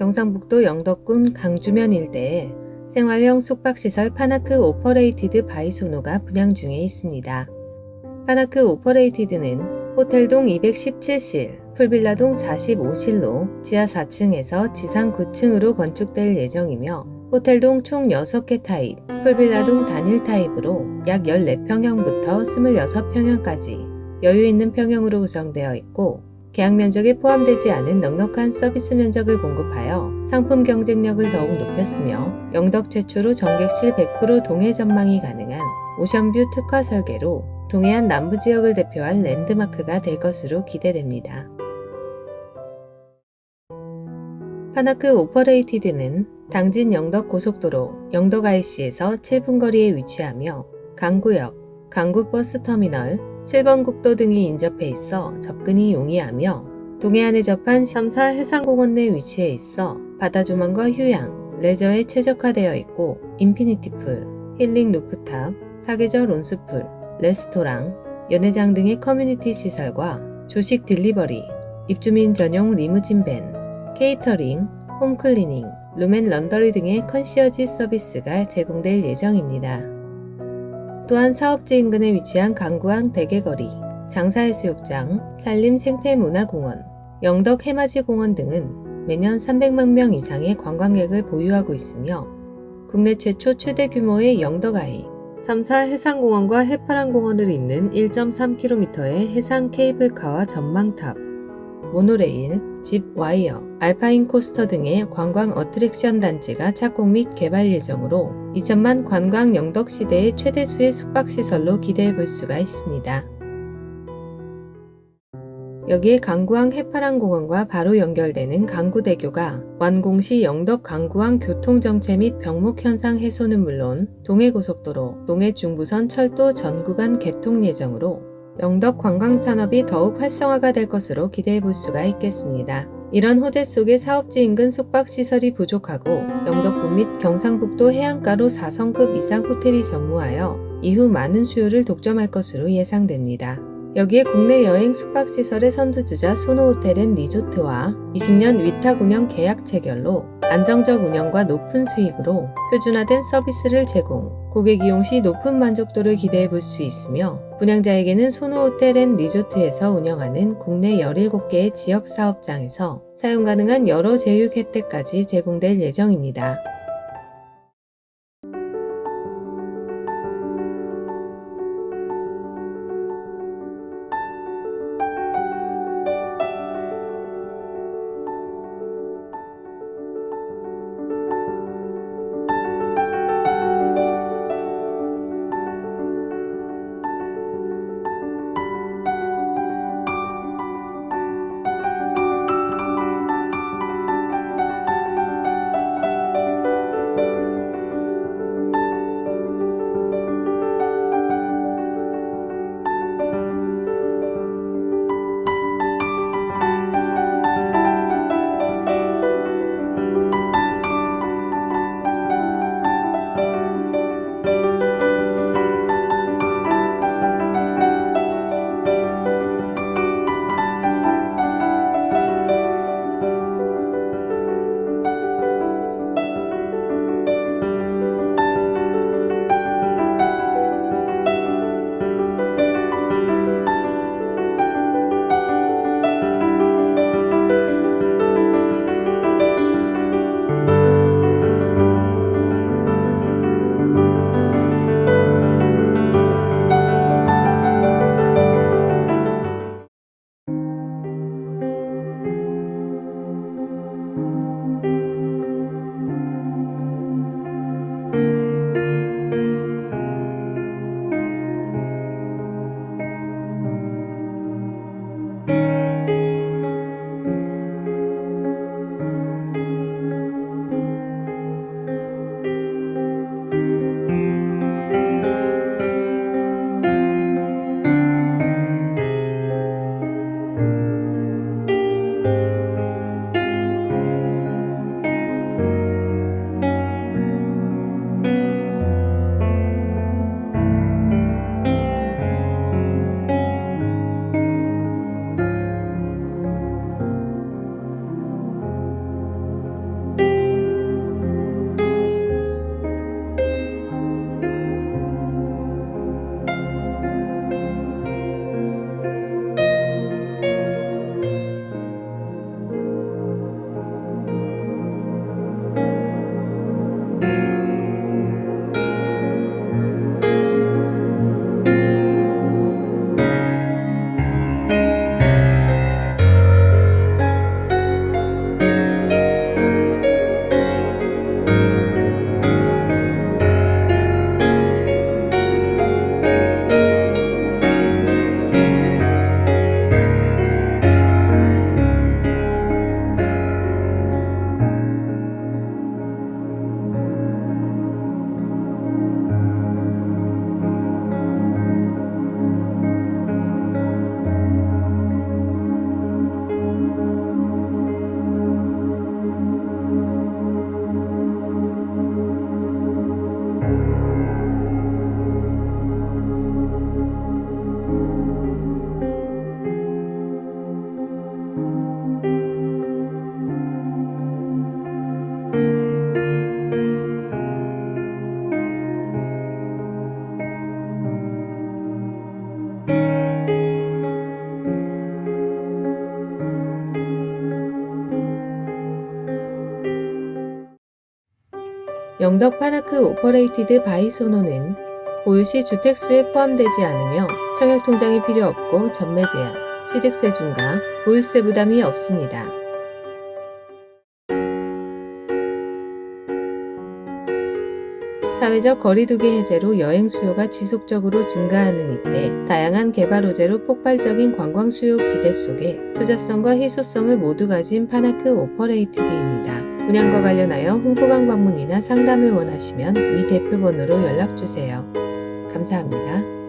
경상북도 영덕군 강주면 일대에 생활형 숙박시설 파나크 오퍼레이티드 바이소노가 분양 중에 있습니다. 파나크 오퍼레이티드는 호텔동 217실, 풀빌라동 45실로 지하 4층에서 지상 9층으로 건축될 예정이며 호텔동 총 6개 타입, 풀빌라동 단일 타입으로 약 14평형부터 26평형까지 여유 있는 평형으로 구성되어 있고 계약 면적에 포함되지 않은 넉넉한 서비스 면적을 공급하여 상품 경쟁력을 더욱 높였으며 영덕 최초로 전객실 100% 동해 전망이 가능한 오션뷰 특화 설계로 동해안 남부 지역을 대표할 랜드마크가 될 것으로 기대됩니다. 파나크 오퍼레이티드는 당진 영덕 고속도로 영덕 IC에서 7분 거리에 위치하며 강구역, 강구버스터미널, 7번 국도 등이 인접해 있어 접근이 용이하며 동해안에 접한 3사 해상공원 내 위치해 있어 바다 조망과 휴양, 레저에 최적화되어 있고 인피니티풀, 힐링 루프탑, 사계절 온수풀, 레스토랑, 연회장 등의 커뮤니티 시설과 조식 딜리버리, 입주민 전용 리무진 밴, 케이터링, 홈클리닝, 룸앤 런더리 등의 컨시어지 서비스가 제공될 예정입니다. 또한 사업지 인근에 위치한 강구항 대게거리, 장사해수욕장, 산림 생태문화공원, 영덕 해맞이 공원 등은 매년 300만 명 이상의 관광객을 보유하고 있으며 국내 최초 최대 규모의 영덕아이, 3사 해상공원과 해파랑공원을 잇는 1.3km의 해상 케이블카와 전망탑, 모노레일, 집 와이어, 알파인 코스터 등의 관광 어트랙션 단지가 착공 및 개발 예정으로 2천만 관광 영덕 시대의 최대 수의 숙박시설로 기대해 볼 수가 있습니다. 여기에 강구항 해파랑공원과 바로 연결되는 강구대교가 완공 시 영덕 강구항 교통정체 및 병목 현상 해소는 물론 동해고속도로, 동해중부선 철도 전 구간 개통 예정으로 영덕 관광산업이 더욱 활성화가 될 것으로 기대해 볼 수가 있겠습니다. 이런 호재 속에 사업지 인근 숙박시설이 부족하고 영덕군 및 경상북도 해안가로 4성급 이상 호텔이 전무하여 이후 많은 수요를 독점할 것으로 예상됩니다. 여기에 국내 여행 숙박시설의 선두주자 소노호텔앤 리조트와 20년 위탁 운영 계약 체결로 안정적 운영과 높은 수익으로 표준화된 서비스를 제공, 고객 이용 시 높은 만족도를 기대해 볼 수 있으며 분양자에게는 소노호텔 앤 리조트에서 운영하는 국내 17개의 지역 사업장에서 사용 가능한 여러 제휴 혜택까지 제공될 예정입니다. 영덕 파나크 오퍼레이티드 바이소노는 보유시 주택수에 포함되지 않으며 청약통장이 필요 없고 전매 제한, 취득세 중과 보유세 부담이 없습니다. 사회적 거리두기 해제로 여행 수요가 지속적으로 증가하는 이때 다양한 개발 호재로 폭발적인 관광 수요 기대 속에 투자성과 희소성을 모두 가진 파나크 오퍼레이티드입니다. 분양과 관련하여 홍보강 방문이나 상담을 원하시면 위 대표 번호로 연락 주세요. 감사합니다.